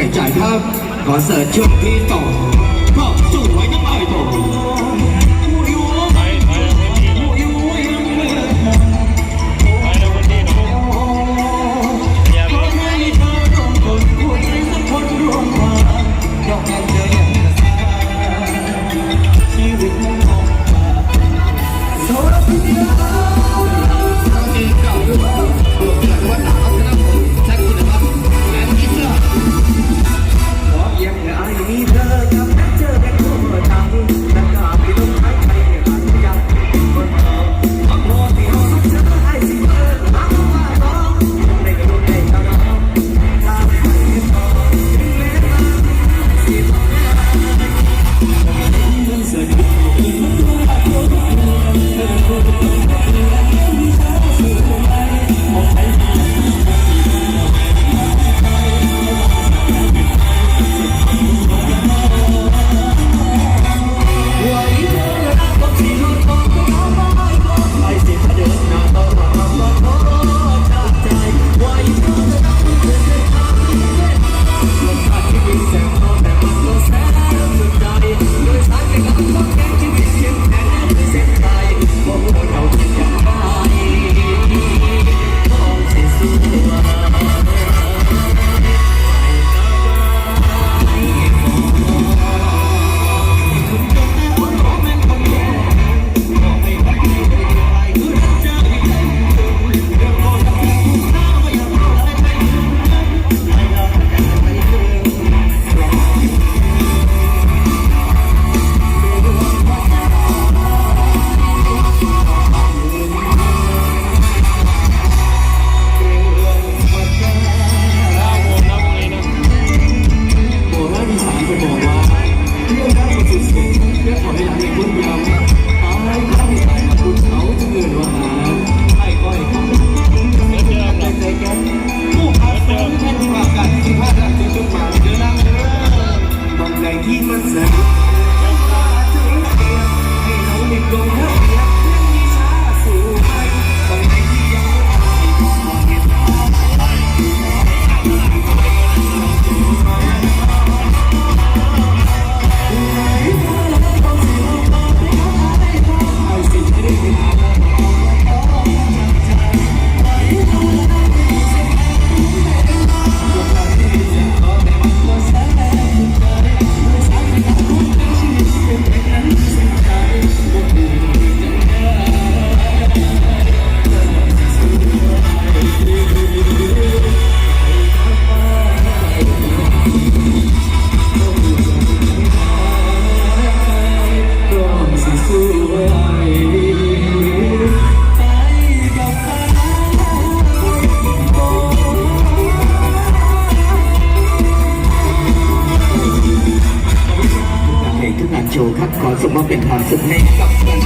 แข่งขันครับขอเสิร์ชช่วงที่สองก็สวยน้ำลายผม ความสุขมาเป็นความสุขให้กับคน